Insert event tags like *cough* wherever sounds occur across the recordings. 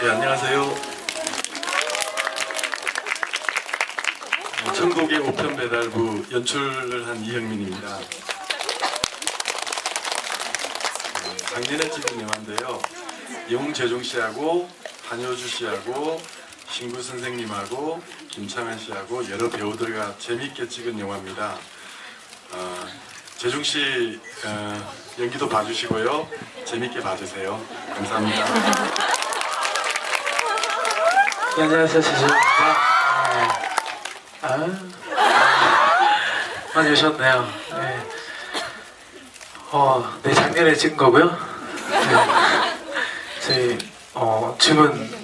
네, 안녕하세요. 어, 전국의 우편 배달부 연출을 한 이형민입니다. 어, 작년에 찍은 영화인데요. 영재종 씨하고 한효주 씨하고 신구 선생님하고 김창완 씨하고 여러 배우들과 재밌게 찍은 영화입니다. 어, 재중 씨 어, 연기도 봐주시고요. 재밌게 봐주세요. 감사합니다. 네, 안녕하세요, 지수입니다. 네. 아, 많이 오셨네요. 네. 어, 네, 작년에 찍은 거고요. 네. 저희, 어, 지금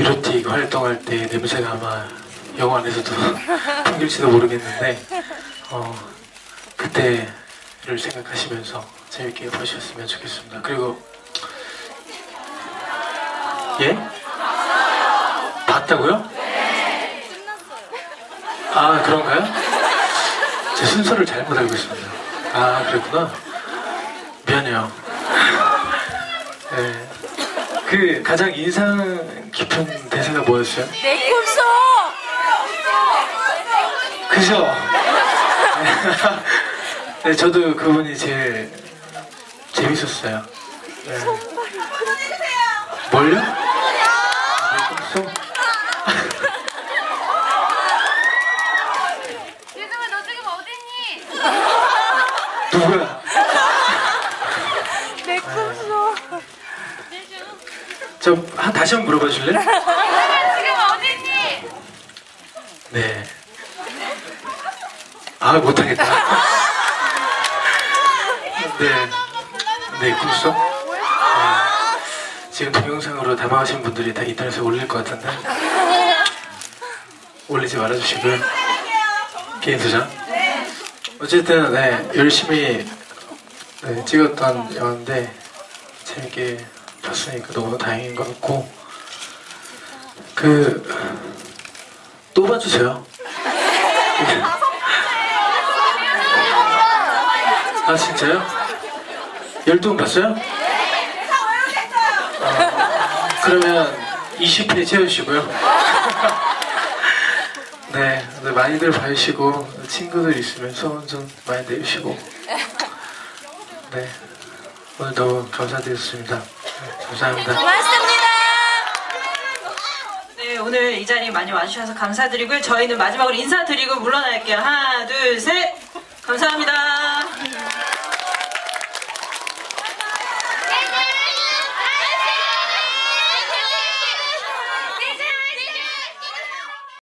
은 미로틱 활동할 때 냄새가 아마 영화 안에서도 풍길지도 *laughs* 모르겠는데, 어, 그때를 생각하시면서 재밌게 보셨으면 좋겠습니다. 그리고, 예? 봤다고요? 아 그런가요? 제 순서를 잘못 알고 있습니다. 아 그랬구나. 미안해요. 네. 그 가장 인상 깊은 대사가 뭐였어요? 내 꿈속! 그죠? *laughs* 네, 저도 그분이 제일 재밌었어요. 네. 뭘요? 내 꿈속? *laughs* 유정아 너 지금 어딨니? 누구야? 내 꿈속 저 한, 다시 한번 물어봐 줄래? 유정아 지금 어딨니? 네. 아 못하겠다. 네. 네 꿈속? 네. 지금 동영상으로 담아가신 분들이 다 인터넷에 올릴 것 같은데 올리지 말아주시고요. 개인 수장. 어쨌든 네 열심히 네, 찍었던 영화인데 재밌게 봤으니까 너무 다행인 것 같고 그 또 봐주세요. *laughs* 아 진짜요? 12분 봤어요? 어, 그러면 20회 채우시고요. *laughs* 네, 네, 많이들 봐주시고 친구들 있으면 소원 좀 많이 내주시고 네, 오늘 너무 감사드렸습니다. 네, 감사합니다. 고맙습니다 네, 오늘 이 자리에 많이 와주셔서 감사드리고요. 저희는 마지막으로 인사드리고 물러날게요. 하나, 둘, 셋. 감사합니다.